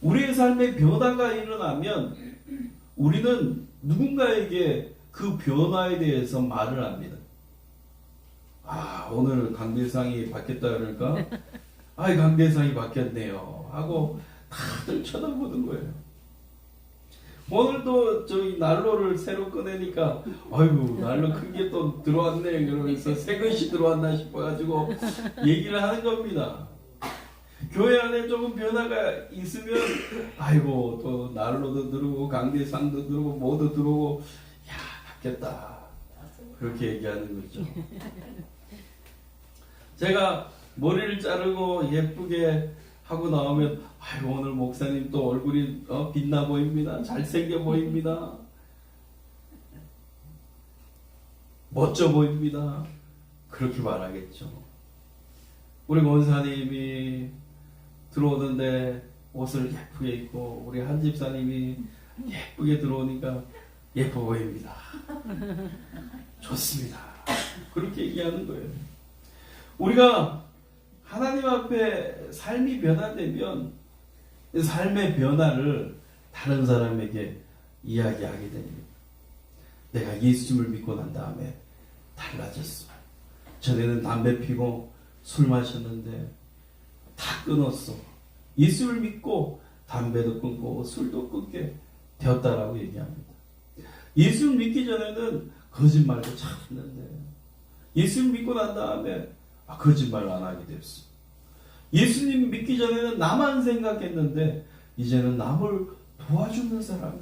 우리의 삶에 변화가 일어나면 우리는 누군가에게 그 변화에 대해서 말을 합니다. 아, 오늘 강대상이 바뀌었다 그러니까, 아이, 강대상이 바뀌었네요. 하고 다들 쳐다보는 거예요. 오늘도 저기 난로를 새로 꺼내니까, 아이고, 난로 큰 게 또 들어왔네. 그러면서 새 것이 들어왔나 싶어가지고 얘기를 하는 겁니다. 교회 안에 조금 변화가 있으면, 아이고, 또 난로도 들어오고, 강대상도 들어오고, 뭐도 들어오고, 야, 바뀌었다. 그렇게 얘기하는 거죠. 제가 머리를 자르고 예쁘게 하고 나오면 아이고 오늘 목사님 또 얼굴이 어, 빛나 보입니다. 잘생겨 보입니다. 멋져 보입니다. 그렇게 말하겠죠. 우리 원사님이 들어오는데 옷을 예쁘게 입고 우리 한 집사님이 예쁘게 들어오니까 예뻐 보입니다. 좋습니다. 그렇게 얘기하는 거예요. 우리가 하나님 앞에 삶이 변화되면 삶의 변화를 다른 사람에게 이야기하게 됩니다. 내가 예수님을 믿고 난 다음에 달라졌어. 전에는 담배 피고 술 마셨는데 다 끊었어. 예수를 믿고 담배도 끊고 술도 끊게 되었다라고 얘기합니다. 예수를 믿기 전에는 거짓말도 참는데 예수를 믿고 난 다음에 아, 거짓말 안 하게 됐어. 예수님 믿기 전에는 나만 생각했는데 이제는 남을 도와주는 사람이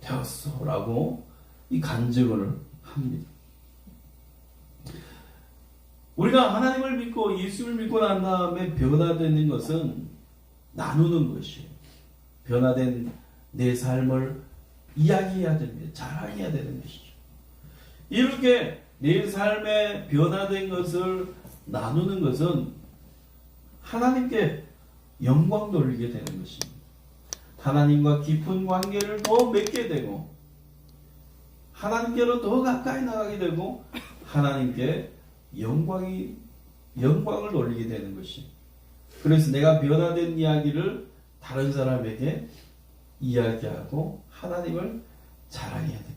되었어. 라고 이 간증을 합니다. 우리가 하나님을 믿고 예수를 믿고 난 다음에 변화되는 것은 나누는 것이에요. 변화된 내 삶을 이야기해야 됩니다. 자랑해야 되는 것이죠. 이렇게 내 삶에 변화된 것을 나누는 것은 하나님께 영광 돌리게 되는 것입니다. 하나님과 깊은 관계를 더 맺게 되고 하나님께로 더 가까이 나가게 되고 하나님께 영광이 영광을 돌리게 되는 것이. 그래서 내가 변화된 이야기를 다른 사람에게 이야기하고 하나님을 자랑해야 돼.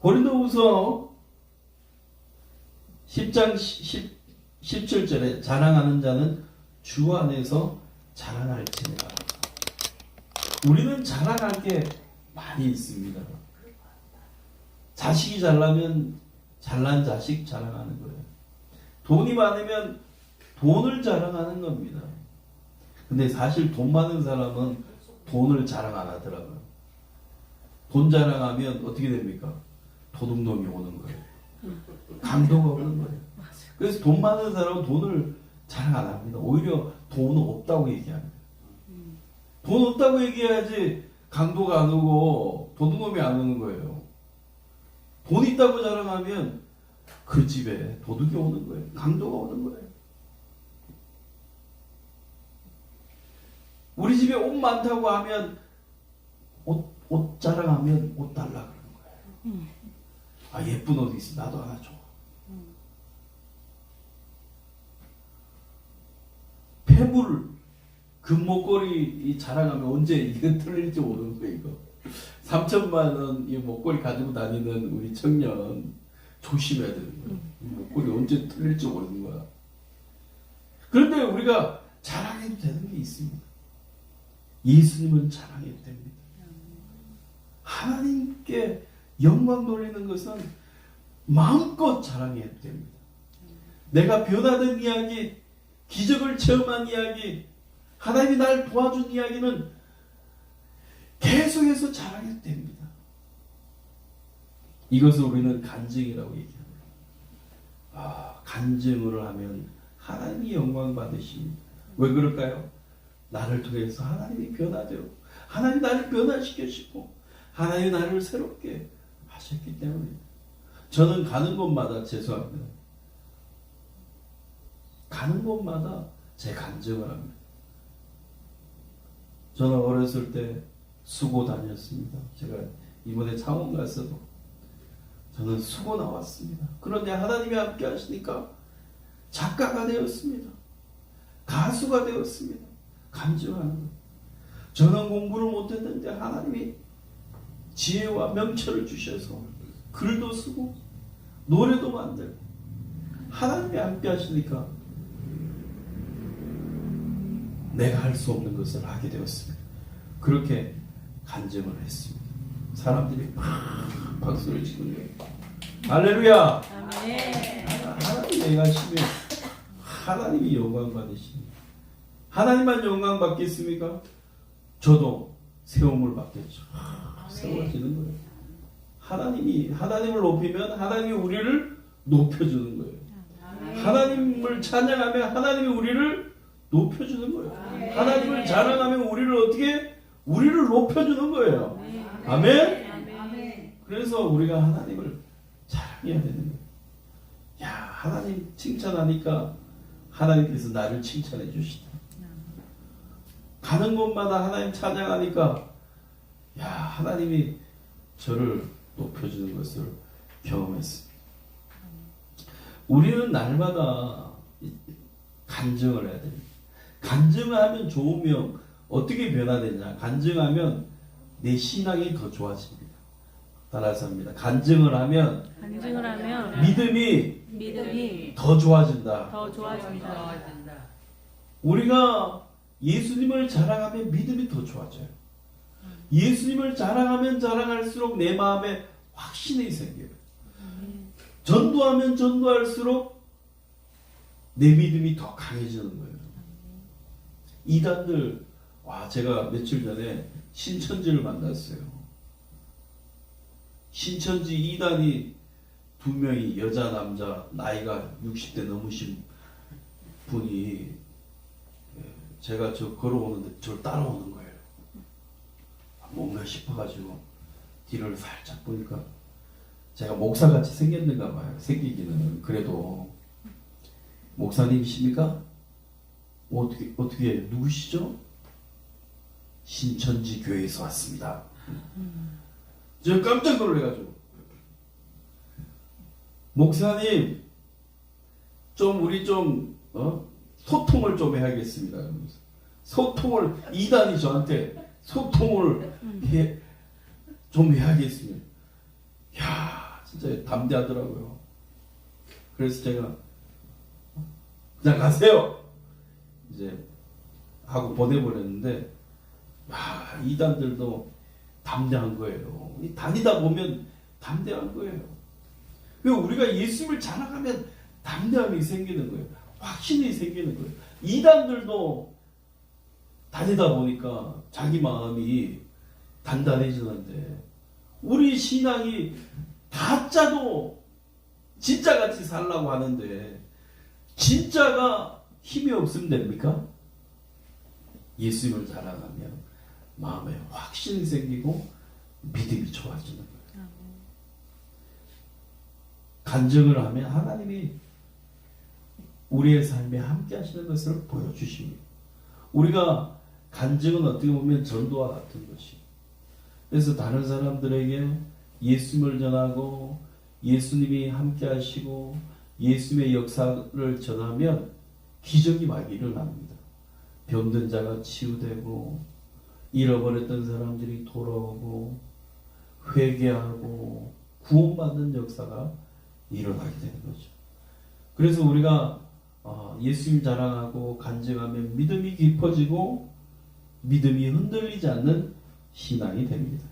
고린도후서 10장 10, 17절에 자랑하는 자는 주 안에서 자랑할지니라. 우리는 자랑할 게 많이 있습니다. 자식이 잘나면 잘난 자식 자랑하는 거예요. 돈이 많으면 돈을 자랑하는 겁니다. 근데 사실 돈 많은 사람은 돈을 자랑 안 하더라고요. 돈 자랑하면 어떻게 됩니까? 도둑놈이 오는 거예요. 강도가 오는 거예요. 그래서 돈 많은 사람은 돈을 자랑 안 합니다. 오히려 돈 없다고 얘기합니다. 돈 없다고 얘기해야지 강도가 안 오고 도둑놈이 안 오는 거예요. 돈 있다고 자랑하면 그 집에 도둑이 오는 거예요. 강도가 오는 거예요. 우리 집에 옷 많다고 하면 옷, 옷 자랑하면 옷 달라 그러는 거예요. 아 예쁜 옷 있어 나도 하나 줘. 폐물 금목걸이 자랑하면 언제 이거 틀릴지 모르는 거 이거. 3천만 원 이 목걸이 가지고 다니는 우리 청년 조심해야 되는 거야. 이 목걸이 언제 틀릴지 모르는 거야. 그런데 우리가 자랑해도 되는 게 있습니다. 예수님은 자랑해도 됩니다. 하나님께 영광 돌리는 것은 마음껏 자랑해도 됩니다. 내가 변화된 이야기, 기적을 체험한 이야기, 하나님이 날 도와준 이야기는 계속해서 자랑해도 됩니다. 이것을 우리는 간증이라고 얘기합니다. 아, 간증을 하면 하나님이 영광 받으십니다. 왜 그럴까요? 나를 통해서 하나님이 변화되고 하나님이 나를 변화시켜주고 하나님이 나를 새롭게 하셨기 때문에 저는 가는 곳마다 죄송합니다. 가는 곳마다 제 간증을 합니다. 저는 어렸을 때 수고 다녔습니다. 제가 이번에 창원 갔어도 저는 수고 나왔습니다. 그런데 하나님이 함께 하시니까 작가가 되었습니다. 가수가 되었습니다. 간증하는 것. 저는 공부를 못했는데 하나님이 지혜와 명철을 주셔서 글도 쓰고 노래도 만들고 하나님이 함께 하시니까 내가 할 수 없는 것을 하게 되었습니다. 그렇게 간증을 했습니다. 사람들이 막 박수를 치는 거예요. 할렐루야! 하나님 내가시면 하나님이 영광 받으십니다. 하나님만 영광 받겠습니까? 저도 세움을 받겠죠. 세워지는 거예요. 하나님이 하나님을 높이면 하나님이 우리를 높여주는 거예요. 하나님을 찬양하면 하나님이 우리를 높여주는 거예요. 하나님을 자랑하면 우리를 어떻게 우리를 높여주는 거예요. 아멘. 아멘. 그래서 우리가 하나님을 자랑해야 되는 거예요. 야, 하나님 칭찬하니까 하나님께서 나를 칭찬해 주시다. 가는 곳마다 하나님 찬양하니까 야, 하나님이 저를 높여주는 것을 경험했습니다. 우리는 날마다 간증을 해야 됩니다. 간증을 하면 좋으면 어떻게 변화되냐? 간증하면 내 신앙이 더 좋아집니다. 따라서 합니다. 간증을 하면 간증을 하면 믿음이 믿음이 더 좋아진다. 더 좋아집니다. 우리가 예수님을 자랑하면 믿음이 더 좋아져요. 예수님을 자랑하면 자랑할수록 내 마음에 확신이 생겨요. 전도하면 전도할수록 내 믿음이 더 강해지는 거예요. 이단들, 와, 제가 며칠 전에 신천지를 만났어요. 신천지 이단이 두 명이 여자, 남자, 나이가 60대 넘으신 분이 제가 저 걸어오는데 저를 따라오는 거예요. 뭔가 싶어가지고 뒤를 살짝 보니까 제가 목사같이 생겼는가 봐요. 생기기는 그래도 목사님이십니까? 어떻게 어떻게 누구시죠? 신천지 교회에서 왔습니다. 저 깜짝 놀래가지고 목사님 좀 우리 좀 어? 소통을 좀 해야겠습니다. 그러면서 소통을 이단이 저한테 소통을 해, 좀 해야겠습니다. 야 진짜 담대하더라고요. 그래서 제가 그냥 가세요. 이제 하고 보내버렸는데 야 이단들도 담대한 거예요. 이 다니다 보면 담대한 거예요. 그 우리가 예수를 자랑하면 담대함이 생기는 거예요. 확신이 생기는 거예요. 이단들도 다니다 보니까 자기 마음이 단단해지는데 우리 신앙이 가짜도 진짜같이 살라고 하는데 진짜가 힘이 없으면 됩니까? 예수님을 자랑하면 마음에 확신이 생기고 믿음이 좋아지는 거예요. 간증을 하면 하나님이 우리의 삶에 함께 하시는 것을 보여주십니다. 우리가 간증은 어떻게 보면 전도와 같은 것이. 그래서 다른 사람들에게 예수님을 전하고 예수님이 함께 하시고 예수님의 역사를 전하면 기적이 막 일어납니다. 병든 자가 치유되고 잃어버렸던 사람들이 돌아오고 회개하고 구원받는 역사가 일어나게 되는 거죠. 그래서 우리가 어, 예수님 자랑하고 간증하면 믿음이 깊어지고 믿음이 흔들리지 않는 신앙이 됩니다.